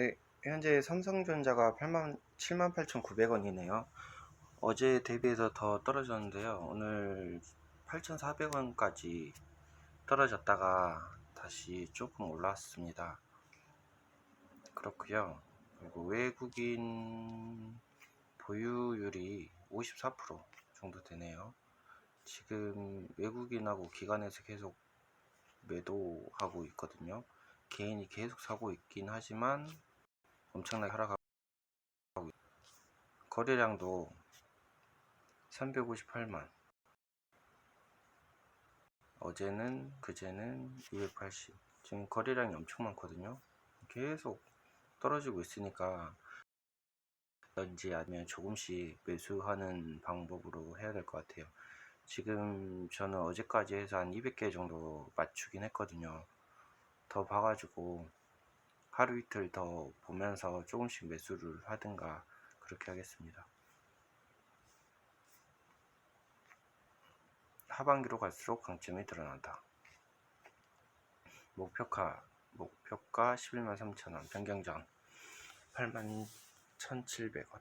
네, 현재 삼성전자가 8만, 78,900원이네요. 어제 대비해서 더 떨어졌는데요. 오늘 8,400원까지 떨어졌다가 다시 조금 올랐습니다. 그렇고요. 그리고 외국인 보유율이 54% 정도 되네요. 지금 외국인하고 기관에서 계속 매도하고 있거든요. 개인이 계속 사고 있긴 하지만 엄청나게 하락하고 있- 거래량도 358만. 어제는 그제는 280 지금 거래량이 엄청 많거든요. 계속 떨어지고 있으니까 런지 아니면 조금씩 매수하는 방법으로 해야 될 것 같아요. 지금 저는 어제까지 해서 한 200개 정도 맞추긴 했거든요. 더 봐가지고 하루 이틀 더 보면서 조금씩 매수를 하든가 그렇게 하겠습니다. 하반기로 갈수록 강점이 드러난다. 목표가 목표가 11만 3천원 변경전 8만 1,700원